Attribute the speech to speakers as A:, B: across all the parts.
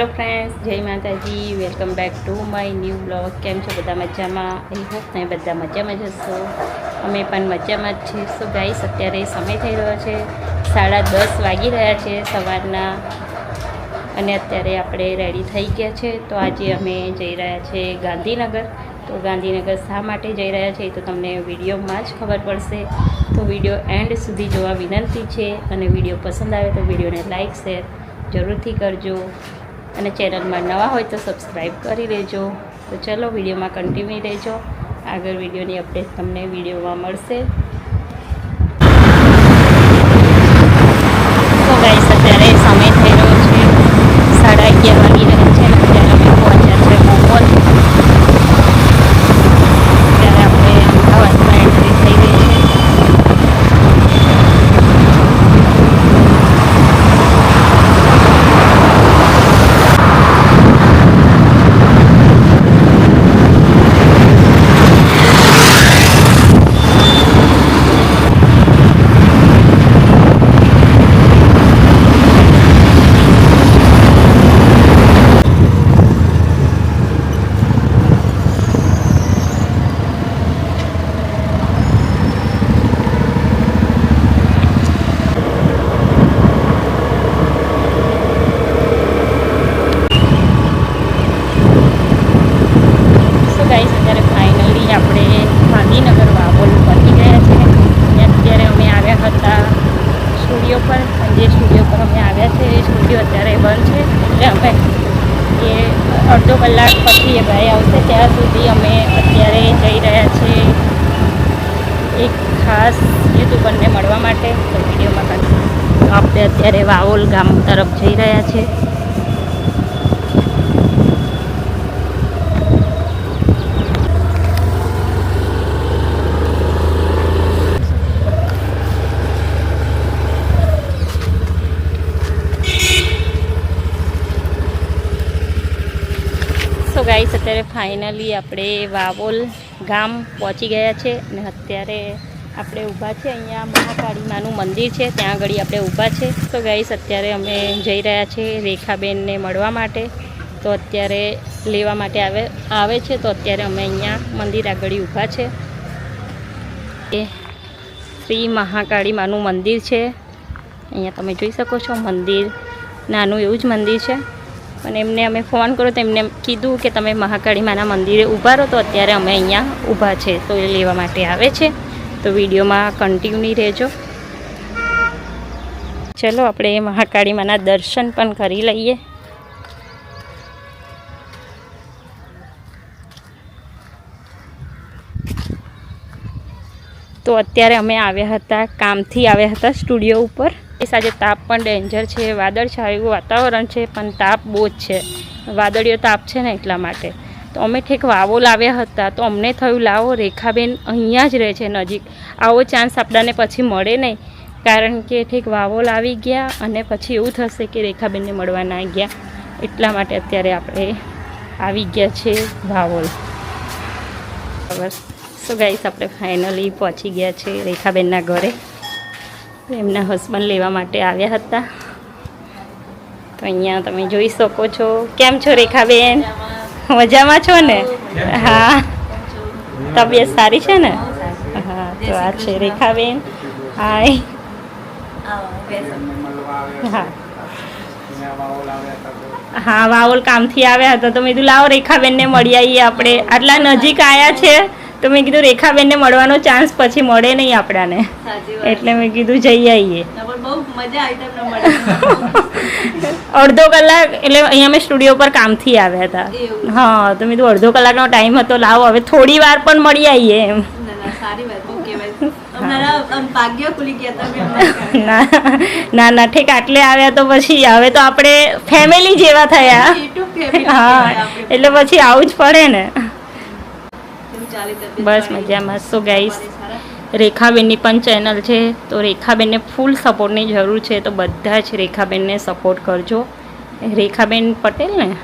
A: Hello friends જય Mataji welcome back to my new blog કેમ છો બધા મજામાં? આઈ હોપ તમે બધા મજામાં જ હશો. અમે પણ મજામાં જ છીએ. સો ગાઈસ અત્યારે સમય થઈ રહ્યો છે સાડા દસ વાગી રહ્યા છે સવારના. અને અત્યારે આપણે રેડી થઈ ગયા છે. તો આજે અમે જઈ રહ્યા છીએ ગાંધીનગર. તો ગાંધીનગર શા માટે જઈ રહ્યા છે તો તમને વિડીયોમાં જ ખબર પડશે. તો વીડિયો એન્ડ સુધી જોવા વિનંતી છે. અને વીડિયો પસંદ આવે તો વિડીયોને લાઇક શેર જરૂરથી કરજો. અને ચેનલમાં નવા હોય તો સબસ્ક્રાઈબ કરી લેજો તો ચલો વિડીયોમાં કન્ટિન્યુ રહેજો. આગળ વિડીયોની અપડેટ તમને વિડીયોમાં મળશે તો ગાઈસ અત્યારે સમય થઈ રહ્યો છે સાડા અગિયાર વાગી રહ્યા છે અને અત્યારે અમે પહોંચ્યા છે મોમોલ ત્યારે આપણે અમદાવાદમાં એન્ટ્રી થઈ ગઈ છે સો ગાઈસ અત્યારે ફાઇનલી આપણે ગાંધીનગર વાવોલ પહોંચી ગયા છે અને અત્યારે અમે આવ્યા હતા સ્ટુડિયો પર અને જે સ્ટુડિયો પર અમે આવ્યા છે એ સ્ટુડિયો અત્યારે બંધ છે એટલે અમે એ અડધો કલાક પછી એ ભાઈ આવશે ત્યાં સુધી અમે અત્યારે જઈ રહ્યા છીએ એક ખાસ યુટ્યુબરને મળવા માટે તો વિડીયોમાં કરશું આપણે અત્યારે વાવોલ ગામ તરફ જઈ રહ્યા છીએ સો અત્યારે ફાઇનલી આપણે વાવોલ ગામ પહોંચી ગયા છે અને અત્યારે આપણે ઊભા છે અહીંયા મહાકાળી માનું મંદિર છે. ત્યાં આગળ આપણે ઊભા છે. તો ગાઈસ અત્યારે અમે જઈ રહ્યા છીએ રેખાબેનને મળવા માટે. તો અત્યારે લેવા માટે આવે આવે છે. તો અત્યારે અમે અહીંયા મંદિર આગળ ઊભા છે. એ શ્રી મહાકાળી માનું મંદિર છે. અહીંયા તમે જોઈ શકો છો, મંદિર નાનું એવું જ મંદિર છે. પણ એમને અમે ફોન કર્યો તો એમને કીધું કે તમે મહાકાળી માના મંદિરે ઊભા રહો તો અત્યારે અમે અહીંયા ઊભા છે. તો એ લેવા માટે આવે છે. તો વિડીયોમાં કન્ટિન્યુ રહેજો. ચલો, આપણે મહાકાળી માના દર્શન પણ કરી લઈએ. તો અત્યારે અમે આવ્યા હતા, કામથી આવ્યા હતા સ્ટુડિયો ઉપર. એ સાંજે તાપ પણ ડેન્જર છે, વાદળ છાયું વાતાવરણ છે, પણ તાપ બહુ જ છે. વાદળીયો તાપ છે ને એટલા માટે. તો અમે ઠેક વાવો લાવ્યા હતા, તો અમને થયું લાવો, રેખાબેન અહીંયા જ રહે છે નજીક. આવો ચાન્સ આપણાને પછી મળે નહીં. કારણ કે ઠેક વાવો લાવી ગયા અને પછી એવું થશે કે રેખાબેનને મળવા ના ગયા. એટલા માટે અત્યારે આપણે આવી ગયા છે વાવોલ. બરાબર સો ગાઈસ આપણે ફાઇનલી પહોંચી ગયા છે રેખાબેનના ઘરે. એમના હસબન્ડ લેવા માટે આવ્યા હતા. તો અહીંયા તમે જોઈ શકો છો. કેમ છો રેખાબેન? મજામાં છો ને? હા. તબિયત સારી છે ને? હા, તો આ છે રેખાબેન. હાય હા. હા, વાવોલ કામથી આવ્યા હતા. તો મેં કીધું, લાવો રેખાબેનને મળી આવીએ આપણે. આટલા નજીક આવ્યા છે. તો મેં કીધું રેખાબેનને મળવાનો ચાન્સ પછી મળે નહીં આપણાને. એટલે મેં કીધું જઈ આવીએ. અડધો કલાક એટલે અહીંયા અમે સ્ટુડિયો પર કામથી આવ્યા હતા. હા તો મેં કીધું અડધો કલાકનો ટાઈમ હતો લાવો હવે થોડી વાર પણ મળી આવીએ એમ. ના ના ના ઠીક આટલે આવ્યા તો પછી હવે તો આપણે ફેમિલી જેવા થયા. હા એટલે પછી આવું જ પડે ને. બસ મજામાં. સો ગાઈસ રેખાબેનની પણ ચેનલ છે તો રેખાબેનને ફૂલ સપોર્ટની જરૂર છે તો બધા જ રેખાબેનને સપોર્ટ કરજો. રેખાબેન પટેલ ને?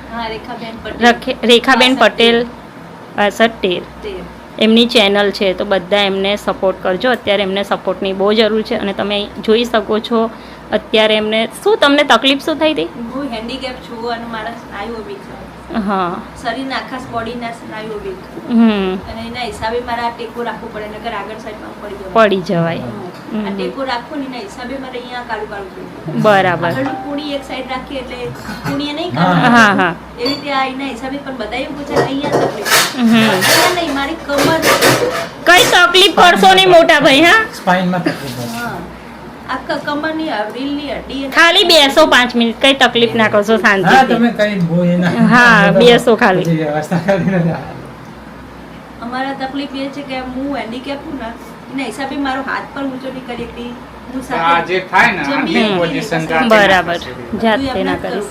A: રખે- રેખાબેન પટેલ બાસઠ તેર એમની ચેનલ છે તો બધા એમને સપોર્ટ કરજો. અત્યારે એમને સપોર્ટની બહુ જરૂર છે અને તમે જોઈ શકો છો અત્યારે એમને શું તમને તકલીફ શું થઈ હતી?
B: હું હેન્ડીકેપ છું અને મારા સ્નાયુઓ બી છે.
A: હા.
B: શરીરના આખા બોડીના સ્નાયુઓ વીક અને એના હિસાબે મારે આ ટેકો રાખવો પડે નકર આગળ સાઈડમાં પડી જવાય.
A: પડી જવાય.
B: આ ટેકો રાખો ને એના હિસાબે મારે અહીંયા કાળું કાળું
A: બરાબર.
B: આગળની પૂડી એક સાઈડ રાખીએ એટલે પૂણીએ નહીં
C: હા.
A: હા
B: એવી રીતે આ એના હિસાબે પણ બધા એવું પૂછે અહીંયા તકલીફ
A: હમ.
B: નહીં મારી કમર.
A: કઈ તકલીફ પડશો નહીં મોટા ભાઈ હા?
C: સ્પાઇનમાં તકલીફ
B: હા. આખા કમરની રીલની અને-
A: ખાલી બેસો પાંચ મિનિટ કઈ તકલીફ ના કરશો
C: હા તમે કઈ એ ના
A: હા, બેસો ખાલી.
C: વ્યવસ્થા કરી
B: અમારા તકલીફ એ છે કે હું હેન્ડીકેપ છું ને એના હિસાબે મારો હાથ પણ ઊંચો નહીં કરી હતી હું
D: આ
B: સાથે
D: જે થાય ને પોઝિશન
A: બરાબર જાતે ના કરી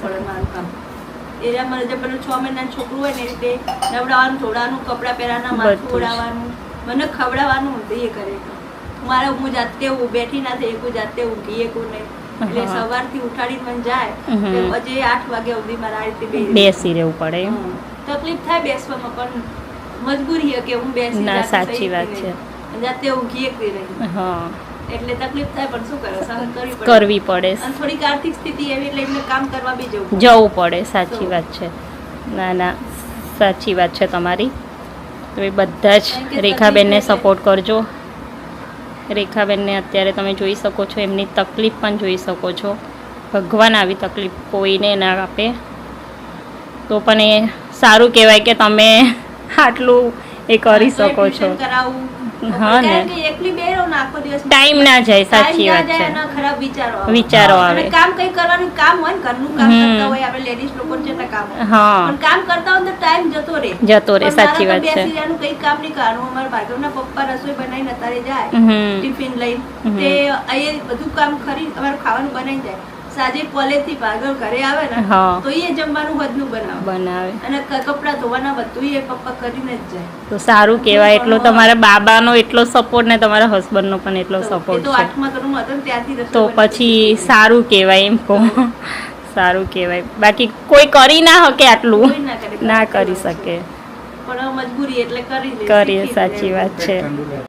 B: એરા મારું જે પેલું છ મહિના છોકરું હોય ને એ રીતે નવડાવવાનું ધોડાનું કપડાં પહેરવાના માથું. ઓળાવવાનું મને ખવડાવવાનું એ કરે. મારે હું જાતે હું બેઠી ના થઈ એકું જાતે ઊંઘી એકું નહીં. એટલે સવારથી ઉઠાડી મને જાય પછી આઠ વાગ્યા સુધી મારે આ રીતે
A: બેસી રહેવું પડે.
B: તકલીફ થાય બેસવામાં પણ મજબૂરી કે હું બેસી
A: ના, સાચી વાત
B: છે. જાતે ઊંઘી એકલી રહી.
A: હા.
B: એટલે તકલીફ થાય પણ શું કરે? સહન કરવી પડે.
A: કરવી પડે.
B: અને થોડીક આર્થિક સ્થિતિ એવી એટલે એમને કામ કરવા બી જવું.
A: જવું પડે સાચી વાત છે. ના ના સાચી વાત છે તમારી. તો એ બધા જ રેખાબેનને સપોર્ટ કરજો. રેખાબેનને અત્યારે તમે જોઈ શકો છો એમની તકલીફ પણ જોઈ શકો છો. ભગવાન આવી તકલીફ કોઈને ના આપે. તો પણ એ સારું કહેવાય કે તમે આટલું એ કરી શકો છો. હા ને.
B: એકલી બે ને આખો દિવસ
A: ટાઈમ ના જાય સાચી વાત છે.
B: ખરાબ વિચારો આવે.
A: વિચારો આવે.
B: કામ કઈ કરવાનું કામ હોય ને ઘરનું કામ. કરતા હોય આપણે લેડીઝ લોકો છે ને કામ
A: હા.
B: પણ કામ કરતા હોય તો ટાઈમ જતો રહે.
A: જતો રહે સાચી વાત
B: તો
A: છે.
B: બેસી કઈ કામ નહીં કરવાનું. અમારા ભાર્ગવના પપ્પા રસોઈ બનાવીને અત્યારે જાય ટિફિન
A: લઈ
B: તે અહીંયા બધું કામ ખરી અમારું ખાવાનું બનાવી જાય. સાંજે કોલેજથી ભાર્ગવ ઘરે આવે ને તો એ જમવાનું બધું બનાવે.
A: બનાવે.
B: અને કપડાં ધોવાના બધું એ પપ્પા કરીને જ જાય.
A: તો સારું કહેવાય એટલો તમારા બાબાનો એટલો સપોર્ટ ને તમારા હસબન્ડનો પણ એટલો સપોર્ટ
B: તો
A: છે.
B: ત્યારથી
A: તો પછી સારું કહેવાય એમ કહો. સારું કહેવાય. બાકી કોઈ કરી ના શકે આટલું.
B: ના કરી
A: શકે. કરીએ સાચી વાત છે.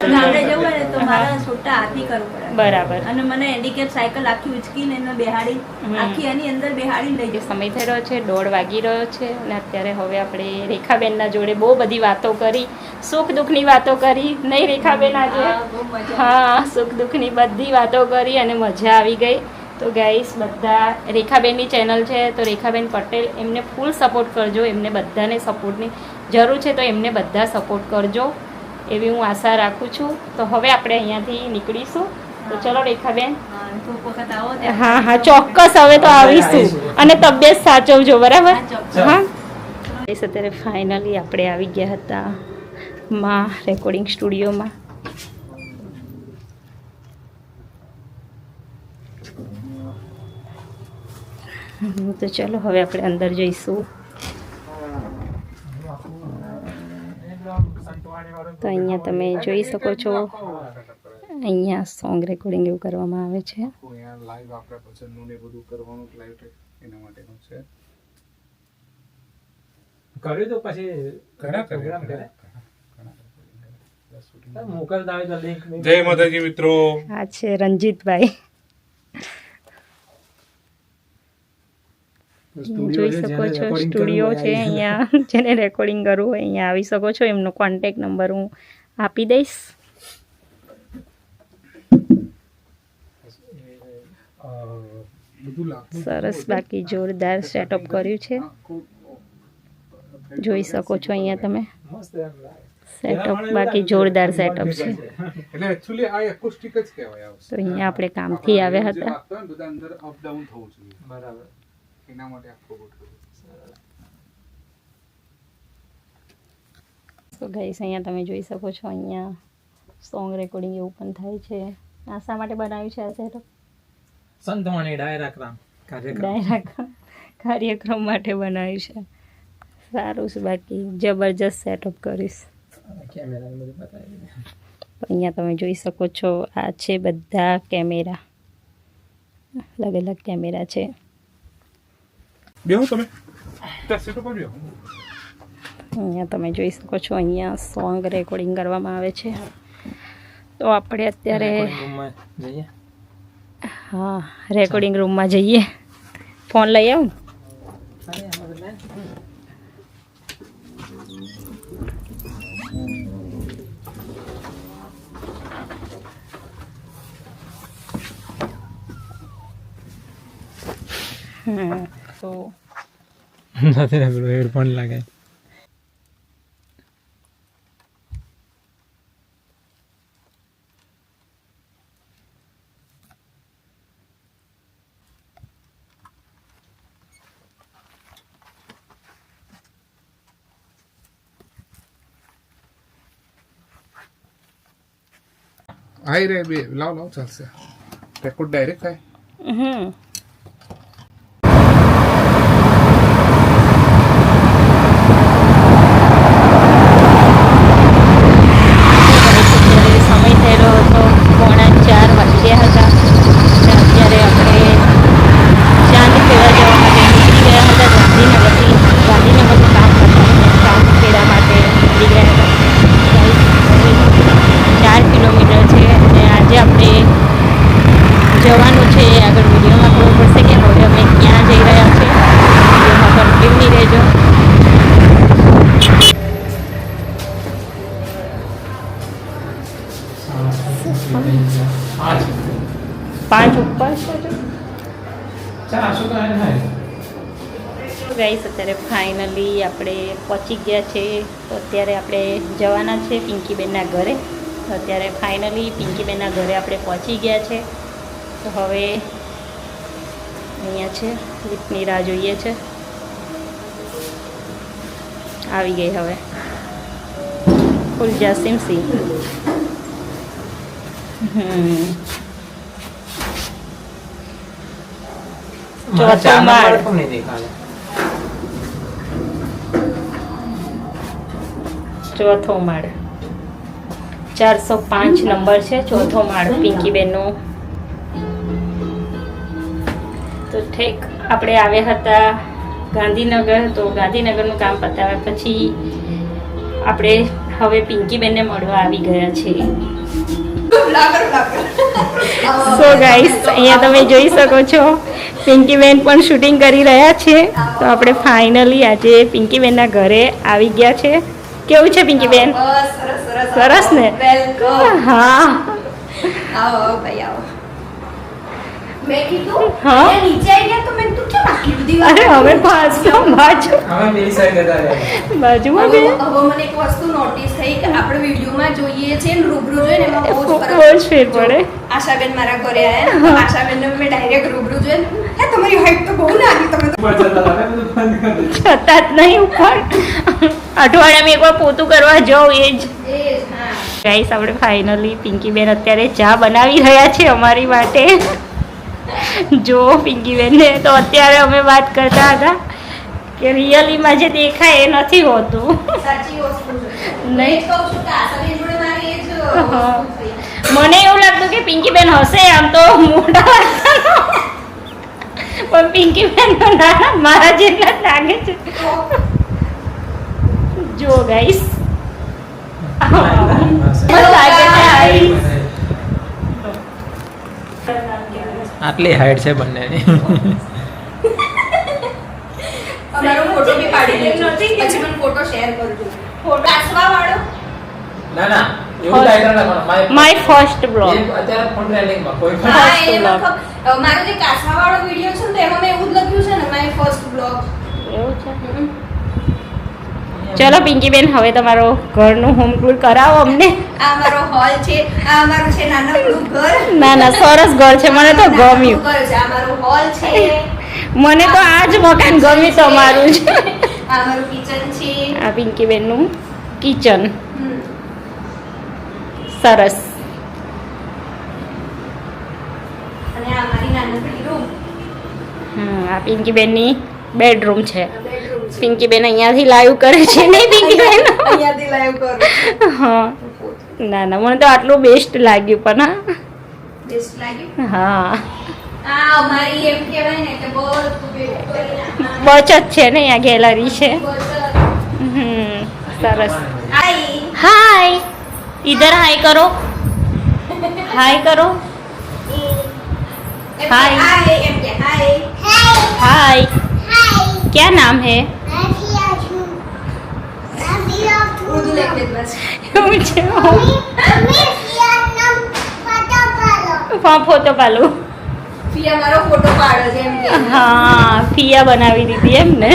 B: ગામડે જવું હોય ને તો મારા છોટા હાથી કરવું પડે.
A: બરાબર.
B: અને મને હેન્ડીકેપ સાયકલ આખી ઉચકીને એને બેહાડી આખી એની અંદર બેહાડી લઈ ગયો
A: સમય થઈ રહ્યો છે દોઢ વાગી રહ્યો છે અને અત્યારે હવે આપણે રેખાબેનના જોડે બહુ બધી વાતો કરી સુખ દુઃખની વાતો કરી નહીં રેખાબેન આજે?
B: હા, બહુ મજા.
A: હા સુખ દુઃખની બધી વાતો કરી અને મજા આવી ગઈ. તો ગાઈસ બધા રેખાબેનની ચેનલ છે તો રેખાબેન પટેલ એમને ફૂલ સપોર્ટ કરજો એમને બધાને સપોર્ટની જરૂર છે તો એમને બધા સપોર્ટ કરજો એવી હું આશા રાખું છું. તો હવે આપણે અહીંયાથી નીકળીશું. તો ચલો રેખાબેન.
B: હા,
A: હા હા ચોક્કસ હવે તો આવીશું. અને તબિયત સાચવજો બરાબર?
B: હા.
A: અત્યારે ફાઇનલી આપણે આવી ગયા હતા માં રેકોર્ડિંગ સ્ટુડિયોમાં તો ચલો હવે આપણે અંદર જઈશું. તો અહીંયા તમે જોઈ શકો છો અહીંયા સોંગ રેકોર્ડિંગ એવું કરવામાં આવે છે.
D: લાઈવ આપણે ભજનનું ને બધું કરવાનું લાઈવ એના માટેનું છે
C: કર્યું તો પછી
D: ઘણા
C: પ્રોગ્રામ કરે મોકલતા હોય તો લિંક
D: જય માતાજી મિત્રો.
A: આ છે રંજીતભાઈ. જોઈ શકો છો સ્ટુડિયો છે અહીંયા. જેને રેકોર્ડિંગ કરવું હોય અહીંયા આવી શકો છો. એમનો કોન્ટેક નંબર હું આપી દઈશ. સરસ બાકી જોરદાર સેટઅપ કર્યું છે. જોઈ શકો છો અહીંયા તમે. સેટઅપ બાકી જોરદાર સેટઅપ છે.
D: એટલે એકચ્યુઅલી આ એકોસ્ટિક જ કહેવાય
A: તો અહીંયા આપણે કામથી આવ્યા હતા.
D: વાગતા હોય ને બધા અંદર અપ ડાઉન થવું જોઈએ.
C: બરાબર.
D: એના માટે આખો ગોઠવેલો.
A: તો ગાઈસ અહીંયા તમે જોઈ શકો છો અહીંયા સોંગ રેકોર્ડિંગ એવું પણ થાય છે. આ શા માટે બનાવ્યું છે આ સેટઅપ
C: સંતવાણી ડાયરાક્રમ કાર્યક્રમ.
A: ડાયરાક્રમ. કાર્યક્રમ માટે બનાવ્યું છે. સારું છે બાકી જબરજસ્ત સેટઅપ કરીશ. અહીંયા તમે જોઈ શકો છો આ છે બધા કેમેરા. અલગ અલગ કેમેરા છે.
D: બેહો તમે. ત્યાં સીટો ઉપર બેહો.
A: અહીંયા તમે જોઈ શકો છો અહીંયા સોંગ રેકોર્ડિંગ કરવામાં આવે છે. તો આપણે અત્યારે હા રેકોર્ડિંગ રૂમમાં જઈએ. ફોન લઈ આવું હમ. તો
C: નથી ને પેલું હેડફોન લાગે
D: આઈ રે બે લાવ લાવ ચાલશે રેકોર્ડ ડાયરેક્ટ થાય
A: હમ સમય થયેલો હતો પોણા ચાર વાગ્યા હતા અને અત્યારે આપણે ચાંદખેડા જવા માટે નીકળી ગયા હતા ગાંધીનગરથી ગાંધીનગરનું કામ કરતા ચાંદખેડા માટે નીકળી ગયા હતા ચાર કિલોમીટર છે અને આજે આપણે જવાનું છે આગળ વિડીયોમાં ખબર પડશે કે હવે અમે ક્યાં જઈ રહ્યા છે વિડીયોમાં કન્ટિન્યુ રહેજો
C: પાંચ
A: પાંચ ઉપર છે હજુ?
C: ચારસો તો એને થાય
A: ગાઈસ અત્યારે ફાઇનલી આપણે પહોંચી ગયા છે. તો અત્યારે આપણે જવાના છે પિંકીબેનના ઘરે. તો અત્યારે ફાઇનલી પિંકીબેનના ઘરે આપણે પહોંચી ગયા છે. તો હવે અહીંયા છે લિફ્ટની રાહ જોઈએ છે. આવી ગઈ હવે. ફૂલ જાસીમ સિંહ હમ ચોથો માળ.
C: નંબર પણ નહીં દેખાડે
A: ચોથો માળ. ચારસો પાંચ નંબર છે ચોથો માળ પિંકીબેનનો. તો ઠેક આપણે આવ્યા હતા ગાંધીનગર તો ગાંધીનગરનું કામ પતાવ્યા પછી આપણે હવે પિંકીબેનને મળવા આવી ગયા છીએ. સો ગાઈસ અહીંયા તમે જોઈ શકો છો પિંકીબેન પણ શૂટિંગ કરી રહ્યા છે. તો આપણે ફાઇનલી આજે પિંકીબેનના ઘરે આવી ગયા છે. કેવું છે પિંકી
E: બેન? સરસ સરસ
A: સરસ ને? હા.
E: આવો આવો ભાઈ આવો. મેં કીધું
A: હા?
E: નીચે આવી ગયા તો મેં કીધું કેમ આટલી બધી
A: અરે હવે પાછો બાજુ
C: હવે પેલી સાઈડ જતા
A: બાજુમાં
E: હવે
A: બે
E: હવે મને એક વસ્તુ નોટિસ થઈ કે આપણે વિડીયોમાં જોઈએ છે ને રૂબરૂ જોઈએ ને એમાં બહુ જ ફરક
A: બહુ જ ફેર પડે.
E: આશાબેન મારા ઘરે આયા ને આશાબેન મેં ડાયરેક્ટ રૂબરૂ જોઈએ હે તમારી હાઈટ તો બહુ નાની તમે તો.
A: છતાં જ નહીં ઉપર અઠવાડિયામાં એકવાર પોતું કરવા જાઉં એ જ. ગાઈસ આપણે ફાઇનલી પિંકીબેન અત્યારે ચા બનાવી રહ્યા છે અમારી માટે. જો પિંકીબેનને તો અત્યારે અમે વાત કરતા હતા કે રિયલીમાં જે દેખાય એ નથી હોતું. નહીં. મને એવું લાગતું કે પિંકીબેન હશે આમ તો મોટા પણ પિંકીબેન તો નાના મારા જેટલા જ લાગે છે. જો ગાઈસ.
C: આટલી હાઈટ છે બંનેની.
E: અમારો ફોટો બી પાડી લેજો પછી મને ફોટો શેર કરજો. ફોટો આસવા વાળો
C: ના. ના એવું ટાઇટલ રાખવાનું
A: માય ફર્સ્ટ બ્લોગ
C: અત્યારે ફોન ટ્રેન્ડિંગમાં કોઈ
E: અ, મારો જે કાસવા વાળો વિડિયો છે ને તો એમાં મેં એવું જ લખ્યું છે ને માય ફર્સ્ટ બ્લોગ
A: એવું છે? ચલો પિંકીબેન હવે તમારો ઘરનું હોમ ટૂર કરાવો અમને.
E: આ મારો હોલ છે આ અમારું છે નાનકડું ઘર.
A: ના ના સરસ ઘર છે મને તો ગમ્યું.
E: આ મારો હોલ છે.
A: મને તો આ જ મકાન ગમ્યું તમારું. છે
E: આ મારું કિચન છે.
A: આ પિંકીબેનનું કિચન સરસ.
E: અને આ મારી નાનકડી રૂમ
A: હમ, આ પિંકીબેનની બેડરૂમ છે.
E: બેડરૂમ છે
A: પિંકીબેન અહીંયાથી લાઈવ કરે છે નહીં પિંકીબેન
E: અહીંયાથી લાઈવ કરું
A: હા ના ના મને તો આટલું બેસ્ટ લાગ્યું પણ
E: બેસ્ટ લાગ્યું
A: હા હા
E: આ અમારી એમ કહેવાય ને કે બધું ભેગું કરીને આ
A: બચત છે ને અહીંયા ગેલેરી છે
E: બધું
A: હમ સરસ
E: આઈ
A: હાય ઇધર હાય કરો હાય કરો
E: એમ કે
A: હાય.
E: હાય એમ કે હાય
A: हाय क्या नाम है એવું છે ફોટો પાલું
E: ફોટો પાડે
A: હા ફિયા બનાવી દીધી એમ ને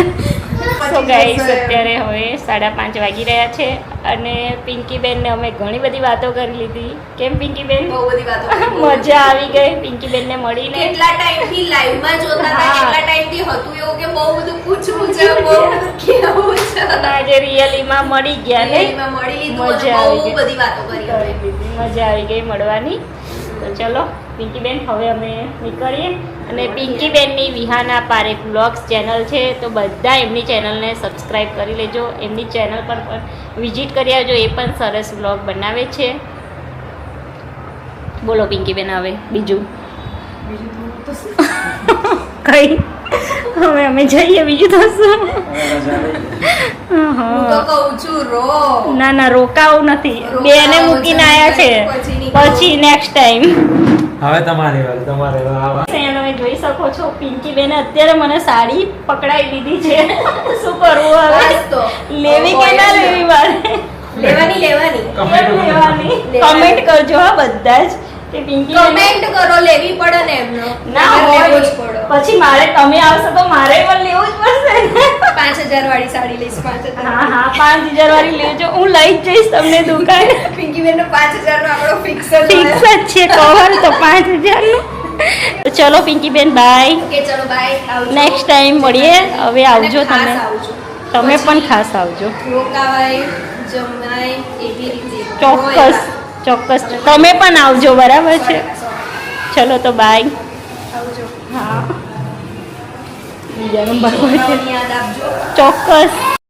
A: તો ગાઈસ અત્યારે હવે સાડા પાંચ વાગી રહ્યા છે. અને પિંકીબેનને અમે ઘણી બધી વાતો કરી લીધી. કેમ પિંકીબેન?
E: બહુ બધી વાતો
A: મજા આવી ગઈ પિંકીબેનને મળીને.
E: કેટલા ટાઈમથી લાઈવમાં જોતા હતા. કેટલા ટાઈમથી હતું એવું કે બહુ બધું પૂછવું છે બહુ બધું કેવું છે.
A: આજે રિયલીમાં મળી ગયા ને.
E: મળી લીધું
A: મજા આવી ગઈ.
E: બધી વાતો કરી.
A: મજા આવી ગઈ મળવાની. તો ચલો પિંકીબેન હવે અમે નીકળીએ. અને પિંકીબેનની વિહાના પારેખ બ્લોગ્સ ચેનલ છે તો બધા એમની ચેનલને સબસ્ક્રાઈબ કરી લેજો. એમની ચેનલ પર પણ વિઝિટ કરી આવજો એ પણ સરસ બ્લોગ બનાવે છે. બોલો પિંકીબેન હવે બીજું. કઈ? હવે અમે જઈએ બીજું તો શું?
E: હું તો
A: હા.
E: કહું છું રો
A: ના ના રોકાવું નથી. બેને મૂકીને આવ્યા છે.
E: પછી
A: નેક્સ્ટ ટાઈમ
C: હવે તમારી વાર તમારે
A: તમે જોઈ શકો છો પિંકી બેને અત્યારે મને સાડી પકડાઈ દીધી છે. શું કરવું હવે? લેવી કે ના લેવી મારે?
E: લેવાની લેવાની.
A: કેમ લેવાની
E: લેવાની.
A: કમેન્ટ કરજો હા બધા જ.
E: કમેન્ટ કરો લેવી પડે ને એમનો.
A: ના
E: લેવો જ પડે.
A: પછી મારે તમે આવશો તો મારે પણ લેવું જ પડશે.
E: પાંચ હજાર વાળી સાડી લઈશ પાંચ હજાર
A: હા હા પાંચ હજાર વાળી લેજો. હું લઈ જ જઈશ તમને દુકાન.
E: પિંકી બેન નો પાંચ હજાર નો આપણો ફિક્સ જ
A: ફિક્સ જ છે કવર તો પાંચ હજારનું. નું ચલો પિંકી બેન બાય
E: ઓકે ચલો બાય
A: નેક્સ્ટ ટાઈમ મળીએ. હવે આવજો તમે. તમે પણ ખાસ આવજો.
E: રોકાવાય જમાય એવી રીતે
A: ચોક્કસ. ચોક્કસ. તમે પણ આવજો બરાબર છે? ચલો તો બાય
E: આવજો.
A: હા. બીજા નંબર ચોક્કસ.